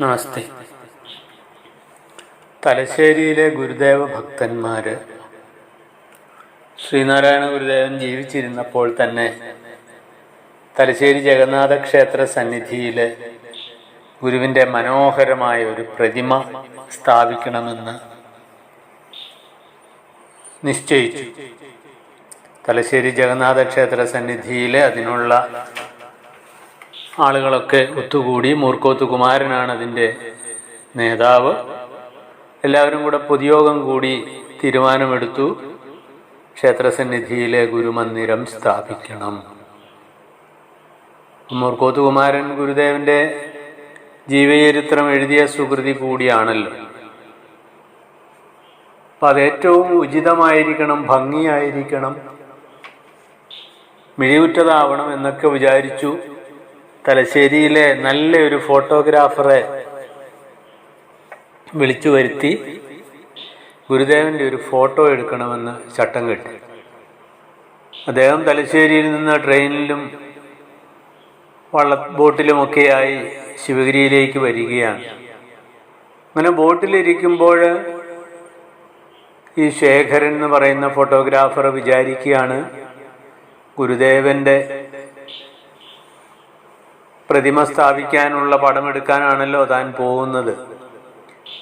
നമസ്തേ. തലശ്ശേരിയിലെ ഗുരുദേവ ഭക്തന്മാര് ശ്രീനാരായണ ഗുരുദേവൻ ജീവിച്ചിരുന്നപ്പോൾ തന്നെ തലശ്ശേരി ജഗന്നാഥ ക്ഷേത്ര സന്നിധിയിൽ ഗുരുവിന്റെ മനോഹരമായ ഒരു പ്രതിമ സ്ഥാപിക്കണമെന്ന് നിശ്ചയിച്ചു. തലശ്ശേരി ജഗന്നാഥ ക്ഷേത്ര സന്നിധിയിൽ അതിനുള്ള ആളുകളൊക്കെ ഒത്തുകൂടി മൂർക്കോത്ത് കുമാരനാണ് അതിന്റെ നേതാവ്. എല്ലാവരും കൂടെ പൊതുയോഗം കൂടി തീരുമാനമെടുത്തു. ക്ഷേത്രസന്നിധിയിലെ ഗുരുമന്ദിരം സ്ഥാപിക്കണം. മൂർക്കോത്ത് കുമാരൻ ഗുരുദേവന്റെ ജീവചരിത്രം എഴുതിയ സുകൃതി കൂടിയാണല്ലോ. അപ്പം അതേറ്റവും ഉചിതമായിരിക്കണം ഭംഗിയായിരിക്കണം മിഴിവുറ്റതാവണം എന്നൊക്കെ വിചാരിച്ചു തലശ്ശേരിയിലെ നല്ലൊരു ഫോട്ടോഗ്രാഫറെ വിളിച്ചു വരുത്തി ഗുരുദേവന്റെ ഒരു ഫോട്ടോ എടുക്കണമെന്ന് ചട്ടം കെട്ടി. അദ്ദേഹം തലശ്ശേരിയിൽ നിന്ന് ട്രെയിനിലും വള്ള ബോട്ടിലുമൊക്കെയായി ശിവഗിരിയിലേക്ക് വരികയാണ്. അങ്ങനെ ബോട്ടിലിരിക്കുമ്പോൾ ഈ ശേഖരൻ എന്ന് പറയുന്ന ഫോട്ടോഗ്രാഫർ വിചാരിക്കുകയാണ് ഗുരുദേവന്റെ പ്രതിമ സ്ഥാപിക്കാനുള്ള പടമെടുക്കാനാണല്ലോ താൻ പോകുന്നത്.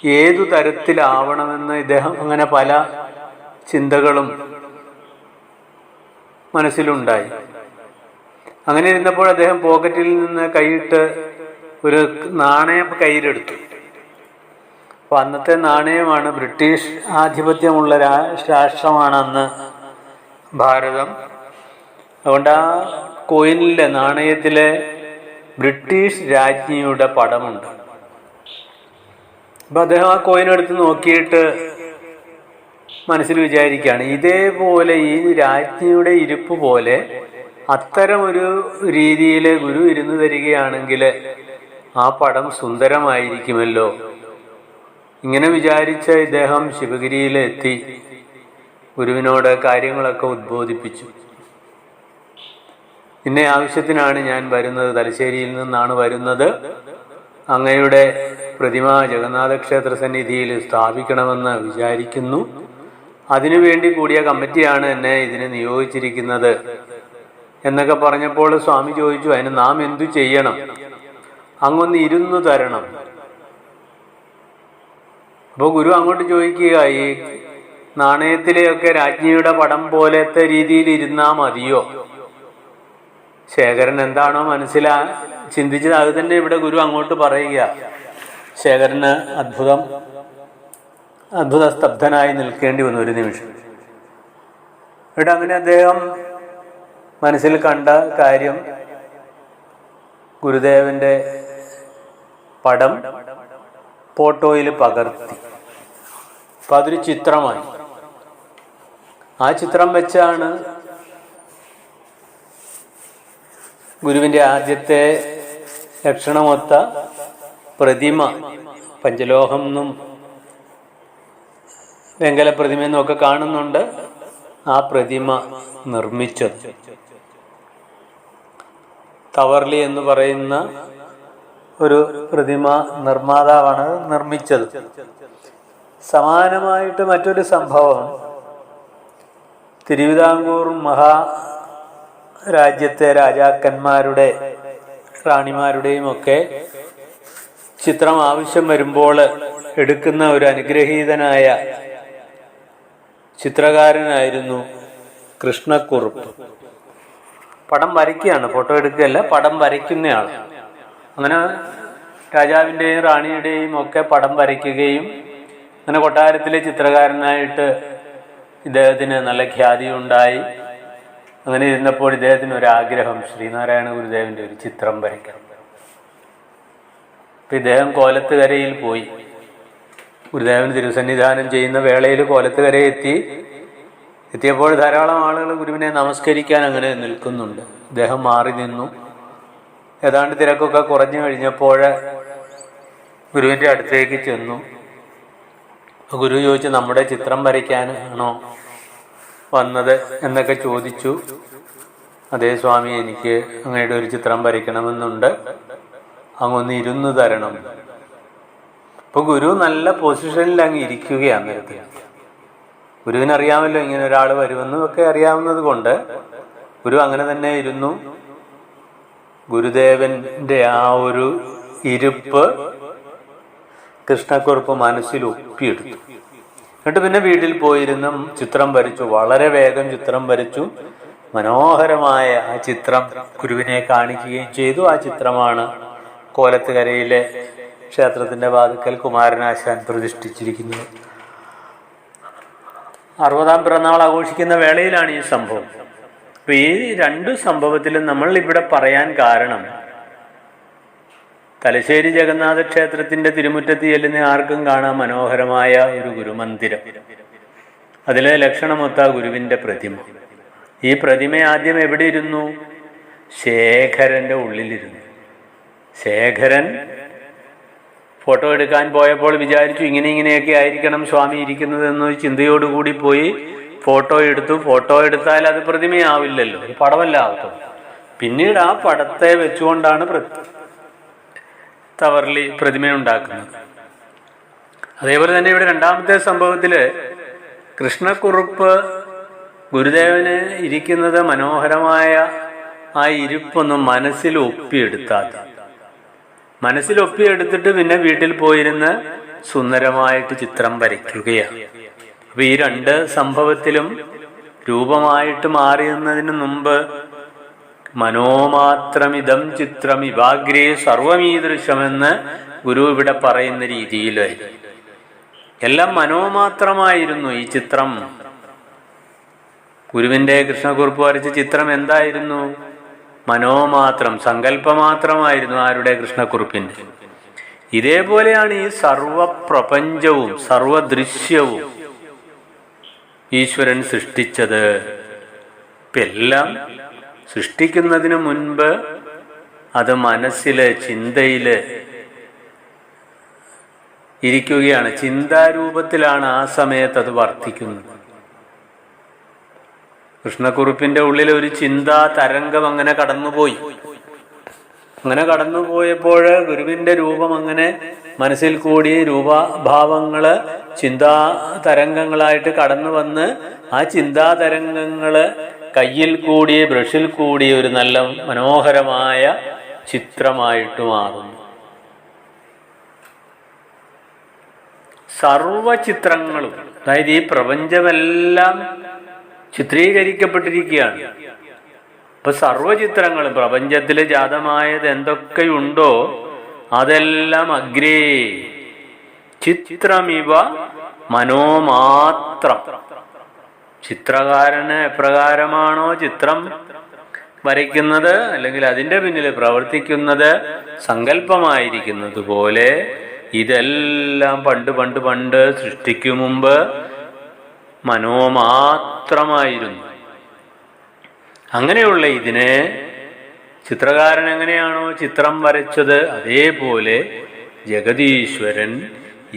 ഏതു തരത്തിലാവണമെന്ന് ഇദ്ദേഹം അങ്ങനെ പല ചിന്തകളും മനസ്സിലുണ്ടായി. അങ്ങനെ ഇരുന്നപ്പോൾ അദ്ദേഹം പോക്കറ്റിൽ നിന്ന് കൈയിട്ട് ഒരു നാണയം കയ്യിലെടുത്തു. അപ്പോൾ അന്നത്തെ നാണയമാണ് ബ്രിട്ടീഷ് ആധിപത്യമുള്ള രാഷ്ട്രമാണ് അന്ന് ഭാരതം. അതുകൊണ്ട് ആ കോയിനിലെ നാണയത്തിലെ ബ്രിട്ടീഷ് രാജ്ഞിയുടെ പടമുണ്ട്. അപ്പൊ അദ്ദേഹം ആ കോയിൻ എടുത്ത് നോക്കിയിട്ട് മനസ്സിൽ വിചാരിക്കുകയാണ് ഇതേപോലെ ഈ രാജ്ഞിയുടെ ഇരിപ്പ് പോലെ അത്തരം ഒരു രീതിയിൽ ഗുരു ഇരുന്ന് തരികയാണെങ്കിൽ ആ പടം സുന്ദരമായിരിക്കുമല്ലോ. ഇങ്ങനെ വിചാരിച്ച ഇദ്ദേഹം ശിവഗിരിയിലെത്തി ഗുരുവിനോട് കാര്യങ്ങളൊക്കെ ഉദ്ബോധിപ്പിച്ചു. ഇന്ന ആവശ്യത്തിനാണ് ഞാൻ വരുന്നത്. തലശ്ശേരിയിൽ നിന്നാണ് വരുന്നത്. അങ്ങയുടെ പ്രതിമ ജഗന്നാഥ ക്ഷേത്ര സന്നിധിയിൽ സ്ഥാപിക്കണമെന്ന് വിചാരിക്കുന്നു. അതിനുവേണ്ടി കൂടിയ കമ്മിറ്റിയാണ് എന്നെ ഇതിന് നിയോഗിച്ചിരിക്കുന്നത്. എന്നൊക്കെ പറഞ്ഞപ്പോൾ സ്വാമി ചോദിച്ചു അതിന് നാം എന്തു ചെയ്യണം? അങ്ങൊന്ന് ഇരുന്നു തരണം. അപ്പോൾ ഗുരു അങ്ങോട്ട് ചോദിക്കുക ഈ നാണയത്തിലെയൊക്കെ രാജ്ഞിയുടെ പടം പോലത്തെ രീതിയിൽ ഇരുന്നാ മതിയോ? ശേഖരൻ എന്താണോ മനസ്സിലാ ചിന്തിച്ചത് അത് തന്നെ ഇവിടെ ഗുരു അങ്ങോട്ട് പറയുക. ശേഖരന് അത്ഭുതം അത്ഭുത സ്തബ്ധനായി നിൽക്കേണ്ടി വന്നു ഒരു നിമിഷം. ഇവിടെ അങ്ങനെ അദ്ദേഹം മനസ്സിൽ കണ്ട കാര്യം ഗുരുദേവന്റെ പടം ഫോട്ടോയിൽ പകർത്തി. അപ്പൊ അതൊരു ചിത്രമായി. ആ ചിത്രം വെച്ചാണ് ഗുരുവിന്റെ ആദ്യത്തെ ലക്ഷണമൊത്ത പ്രതിമ പഞ്ചലോഹം എന്നും വെങ്കല പ്രതിമ എന്നും ഒക്കെ കാണുന്നുണ്ട്. ആ പ്രതിമ നിർമ്മിച്ചത് തവർലി എന്ന് പറയുന്ന ഒരു പ്രതിമ നിർമ്മാതാവാണ് നിർമ്മിച്ചത്. സമാനമായിട്ട് മറ്റൊരു സംഭവം തിരുവിതാംകൂർ മഹാ രാജ്യത്തെ രാജാക്കന്മാരുടെ റാണിമാരുടെയും ഒക്കെ ചിത്രം ആവശ്യം വരുമ്പോൾ എടുക്കുന്ന ഒരു അനുഗ്രഹീതനായ ചിത്രകാരനായിരുന്നു കൃഷ്ണക്കുറുപ്പ്. പടം വരയ്ക്കുകയാണ്. ഫോട്ടോ എടുക്കുകയല്ല പടം വരയ്ക്കുന്നയാൾ. അങ്ങനെ രാജാവിന്റെയും റാണിയുടെയും ഒക്കെ പടം വരയ്ക്കുകയും അങ്ങനെ കൊട്ടാരത്തിലെ ചിത്രകാരനായിട്ട് ഇദ്ദേഹത്തിന് നല്ല ഖ്യാതി ഉണ്ടായി അങ്ങനെ ഇരുന്നപ്പോൾ ഇദ്ദേഹത്തിന് ഒരു ആഗ്രഹം ശ്രീനാരായണ ഗുരുദേവന്റെ ഒരു ചിത്രം വരയ്ക്കണം. അപ്പൊ ഇദ്ദേഹം കോലത്തുകരയിൽ പോയി. ഗുരുദേവൻ തിരുസന്നിധാനം ചെയ്യുന്ന വേളയിൽ കോലത്തുകര എത്തി. എത്തിയപ്പോൾ ധാരാളം ആളുകൾ ഗുരുവിനെ നമസ്കരിക്കാൻ അങ്ങനെ നിൽക്കുന്നുണ്ട്. ഇദ്ദേഹം മാറി നിന്നു. ഏതാണ്ട് തിരക്കൊക്കെ കുറഞ്ഞു കഴിഞ്ഞപ്പോൾ ഗുരുവിന്റെ അടുത്തേക്ക് ചെന്നു. ഗുരു ചോദിച്ചു നമ്മുടെ ചിത്രം വരയ്ക്കാനാണോ? വന്നത് എന്നൊക്കെ ചോദിച്ചു. അതേ സ്വാമി എനിക്ക് അങ്ങയുടെ ഒരു ചിത്രം വരയ്ക്കണമെന്നുണ്ട്. അങ്ങൊന്ന് ഇരുന്ന് തരണം. അപ്പൊ ഗുരു നല്ല പൊസിഷനിൽ അങ്ങ് ഇരിക്കുകയാണ് നേരത്തെ. ഗുരുവിനറിയാമല്ലോ ഇങ്ങനെ ഒരാൾ വരുമെന്നും ഒക്കെ അറിയാവുന്നത് കൊണ്ട്. ഗുരു അങ്ങനെ തന്നെ ഇരുന്നു. ഗുരുദേവന്റെ ആ ഒരു ഇരുപ്പ് കൃഷ്ണക്കുറുപ്പ് മനസ്സിൽ ഒപ്പിയെടുത്തു. എന്നിട്ട് പിന്നെ വീട്ടിൽ പോയിരുന്ന്. ചിത്രം വരച്ചു. വളരെ വേഗം ചിത്രം വരച്ചു. മനോഹരമായ ആ ചിത്രം ഗുരുവിനെ കാണിക്കുകയും ചെയ്തു. ആ ചിത്രമാണ് കോലത്തുകരയിലെ ക്ഷേത്രത്തിന്റെ വാതുക്കൽ കുമാരനാശാൻ പ്രതിഷ്ഠിച്ചിരിക്കുന്നത്. അറുപതാം പിറന്നാൾ ആഘോഷിക്കുന്ന വേളയിലാണ് ഈ സംഭവം. ഈ രണ്ട് സംഭവത്തിലും നമ്മൾ ഇവിടെ പറയാൻ കാരണം തലശ്ശേരി ജഗന്നാഥ ക്ഷേത്രത്തിന്റെ തിരുമുറ്റത്ത് ചെല്ലുന്ന ആർക്കും കാണാം മനോഹരമായ ഒരു ഗുരുമന്ദിരം. അതിലെ ലക്ഷണമൊത്ത ഗുരുവിന്റെ പ്രതിമ. ഈ പ്രതിമ ആദ്യം എവിടെ ഇരുന്നു? ശേഖരന്റെ ഉള്ളിലിരുന്നു. ശേഖരൻ ഫോട്ടോ എടുക്കാൻ പോയപ്പോൾ വിചാരിച്ചു ഇങ്ങനെ ഇങ്ങനെയൊക്കെ ആയിരിക്കണം സ്വാമി ഇരിക്കുന്നത് എന്നൊരു ചിന്തയോടുകൂടി പോയി ഫോട്ടോ എടുത്തു. ഫോട്ടോ എടുത്താൽ അത് പ്രതിമയാവില്ലല്ലോ. ഒരു പടമല്ല ആവത്തുള്ളൂ. പിന്നീട് ആ പടത്തെ വെച്ചുകൊണ്ടാണ് തവർലി പ്രതിമ ഉണ്ടാക്കുന്നത് അതേപോലെ തന്നെ ഇവിടെ രണ്ടാമത്തെ സംഭവത്തിൽ കൃഷ്ണക്കുറുപ്പ് ഗുരുദേവന് ഇരിക്കുന്നത് മനോഹരമായ ആ ഇരിപ്പൊന്നും മനസ്സിൽ ഒപ്പിയെടുത്താൽ. മനസ്സിൽ ഒപ്പിയെടുത്തിട്ട് പിന്നെ വീട്ടിൽ പോയിരുന്ന് സുന്ദരമായിട്ട് ചിത്രം വരയ്ക്കുകയാണ്. അപ്പൊ ഈ രണ്ട് സംഭവത്തിലും രൂപമായിട്ട് മാറിയുന്നതിന് മുമ്പ് മനോമാത്രമിതം ചിത്രം ഇവാഗ്രേ സർവമീദൃശമെന്ന് ഗുരു ഇവിടെ പറയുന്ന രീതിയിൽ എല്ലാം മനോമാത്രമായിരുന്നു ഈ ചിത്രം. ഗുരുവിന്റെ കൃഷ്ണകുറിപ്പ് വരച്ച ചിത്രം എന്തായിരുന്നു? മനോമാത്രം സങ്കല്പമാത്രമായിരുന്നു ആരുടെ കൃഷ്ണക്കുറുപ്പിന്റെ ഇതേപോലെയാണ് ഈ സർവപ്രപഞ്ചവും സർവദൃശ്യവും ഈശ്വരൻ സൃഷ്ടിച്ചത്. എല്ലാം സൃഷ്ടിക്കുന്നതിന് മുൻപ് അത് മനസ്സിൽ ചിന്തയിൽ ഇരിക്കുകയാണ്. ചിന്താരൂപത്തിലാണ് ആ സമയത്ത് അത് വർദ്ധിക്കുന്നത് കൃഷ്ണക്കുറുപ്പിന്റെ ഉള്ളിൽ ഒരു ചിന്താ തരംഗം അങ്ങനെ കടന്നുപോയി. അങ്ങനെ കടന്നുപോയപ്പോൾ ഗുരുവിന്റെ രൂപം അങ്ങനെ മനസ്സിൽ കൂടി രൂപഭാവങ്ങൾ ചിന്താ തരംഗങ്ങളായിട്ട് കടന്നു വന്ന് ആ ചിന്താ തരംഗങ്ങൾ കയ്യിൽ കൂടി ബ്രഷിൽ കൂടി ഒരു നല്ല മനോഹരമായ ചിത്രമായിട്ട് മാറുന്നു സർവ ചിത്രങ്ങളും അതായത് ഈ പ്രപഞ്ചമെല്ലാം ചിത്രീകരിക്കപ്പെട്ടിരിക്കുകയാണ്. അപ്പൊ സർവചിത്രങ്ങളും പ്രപഞ്ചത്തിൽ ജാതമായത് എന്തൊക്കെയുണ്ടോ അതെല്ലാം അഗ്രേ. ചിത്രമിവ മനോമാത്രം. ചിത്രകാരന് എപ്രകാരമാണോ ചിത്രം വരയ്ക്കുന്നത് അല്ലെങ്കിൽ അതിന്റെ പിന്നിൽ പ്രവർത്തിക്കുന്നത് സങ്കല്പമായിരിക്കുന്നത് പോലെ ഇതെല്ലാം പണ്ട് പണ്ട് പണ്ട് സൃഷ്ടിക്കു മുമ്പ് മനോമാത്രമായിരുന്നു. അങ്ങനെയുള്ള ഇതിനെ ചിത്രകാരൻ എങ്ങനെയാണോ ചിത്രം വരച്ചത് അതേപോലെ ജഗതീശ്വരൻ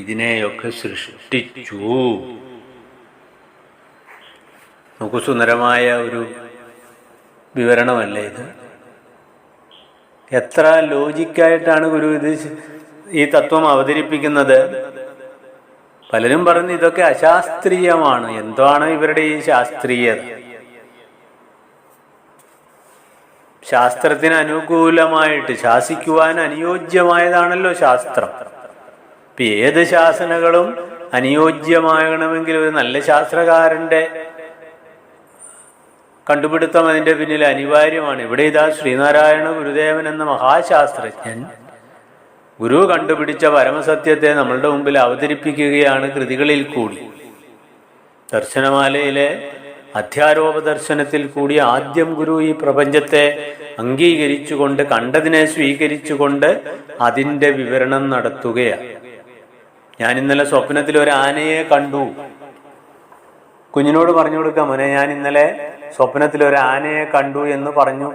ഇതിനെയൊക്കെ സൃഷ്ടിച്ചു. നമുക്ക് സുന്ദരമായ ഒരു വിവരണമല്ലേ ഇത്? എത്ര ലോജിക്കായിട്ടാണ് ഗുരു ഇത് ഈ തത്വം അവതരിപ്പിക്കുന്നത്? പലരും പറഞ്ഞു ഇതൊക്കെ അശാസ്ത്രീയമാണ്. എന്താണ് ഇവരുടെ ഈ ശാസ്ത്രീയത? ശാസ്ത്രത്തിന് അനുകൂലമായിട്ട് ശാസിക്കുവാൻ അനുയോജ്യമായതാണല്ലോ ശാസ്ത്രം. ഇപ്പൊ ഏത് ശാസനകളും അനുയോജ്യമാകണമെങ്കിൽ ഒരു നല്ല ശാസ്ത്രകാരന്റെ കണ്ടുപിടുത്തം അതിന്റെ പിന്നിൽ അനിവാര്യമാണ്. ഇവിടെ ഇതാ ശ്രീനാരായണ ഗുരുദേവൻ എന്ന മഹാശാസ്ത്രജ്ഞൻ ഗുരു കണ്ടുപിടിച്ച പരമസത്യത്തെ നമ്മളുടെ മുമ്പിൽ അവതരിപ്പിക്കുകയാണ് കൃതികളിൽ കൂടി. ദർശനമാലയിലെ അധ്യാരോപ ദർശനത്തിൽ കൂടി ആദ്യം ഗുരു ഈ പ്രപഞ്ചത്തെ അംഗീകരിച്ചുകൊണ്ട് കണ്ടതിനെ സ്വീകരിച്ചുകൊണ്ട് അതിന്റെ വിവരണം നടത്തുകയാണ്. ഞാൻ ഇന്നലെ സ്വപ്നത്തിൽ ഒരു ആനയെ കണ്ടു. കുഞ്ഞിനോട് പറഞ്ഞു കൊടുക്കുക മോനെ ഞാൻ ഇന്നലെ സ്വപ്നത്തിൽ ഒരു ആനയെ കണ്ടു എന്ന് പറഞ്ഞു.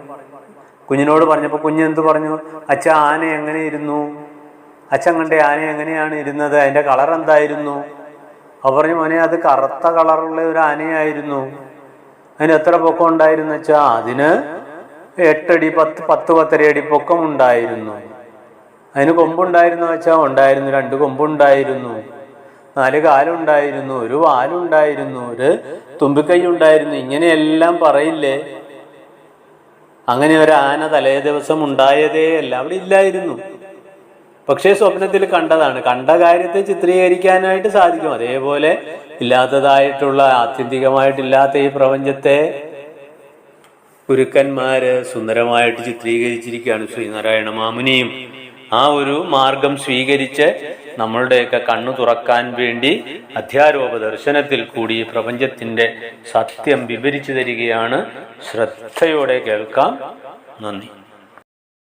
കുഞ്ഞിനോട് പറഞ്ഞപ്പോൾ കുഞ്ഞ് എന്ത് പറഞ്ഞു? അച്ഛ ആന എങ്ങനെ ഇരുന്നു അച്ഛൻ കണ്ട ആന എങ്ങനെയാണ് ഇരുന്നത്? അതിന്റെ കളർ എന്തായിരുന്നു? അവ പറഞ്ഞു മോനെ അത് കറുത്ത കളറുള്ള ഒരു ആനയായിരുന്നു. അതിന് എത്ര പൊക്കം ഉണ്ടായിരുന്നു അച്ഛാ? അതിന് എട്ടടി പത്ത് പത്ത് പത്തര അടി പൊക്കം ഉണ്ടായിരുന്നു. അതിന് കൊമ്പുണ്ടായിരുന്നു വെച്ചാൽ ഉണ്ടായിരുന്നു രണ്ട് കൊമ്പുണ്ടായിരുന്നു. നാല് കാലുണ്ടായിരുന്നു ഒരു വാലുണ്ടായിരുന്നു ഒരു തുമ്പിക്കൈ ഉണ്ടായിരുന്നു ഇങ്ങനെയെല്ലാം പറയില്ലേ? അങ്ങനെ ഒരു ആന തലേ ദിവസം ഉണ്ടായതേ അല്ല അവിടെ ഇല്ലായിരുന്നു. പക്ഷേ സ്വപ്നത്തിൽ കണ്ടതാണ്. കണ്ട കാര്യത്തെ ചിത്രീകരിക്കാനായിട്ട് സാധിക്കും. അതേപോലെ ഇല്ലാത്തതായിട്ടുള്ള ആത്യന്തികമായിട്ടില്ലാത്ത ഈ പ്രപഞ്ചത്തെ ഗുരുക്കന്മാര് സുന്ദരമായിട്ട് ചിത്രീകരിച്ചിരിക്കുകയാണ് ശ്രീനാരായണ മാമുനിയും. ആ ഒരു മാർഗം സ്വീകരിച്ച് നമ്മളുടെയൊക്കെ കണ്ണു തുറക്കാൻ വേണ്ടി അധ്യാരോപ ദർശനത്തിൽ കൂടി പ്രപഞ്ചത്തിന്റെ സത്യം വിവരിച്ചു തരികയാണ്. ശ്രദ്ധയോടെ കേൾക്കാം. നന്ദി.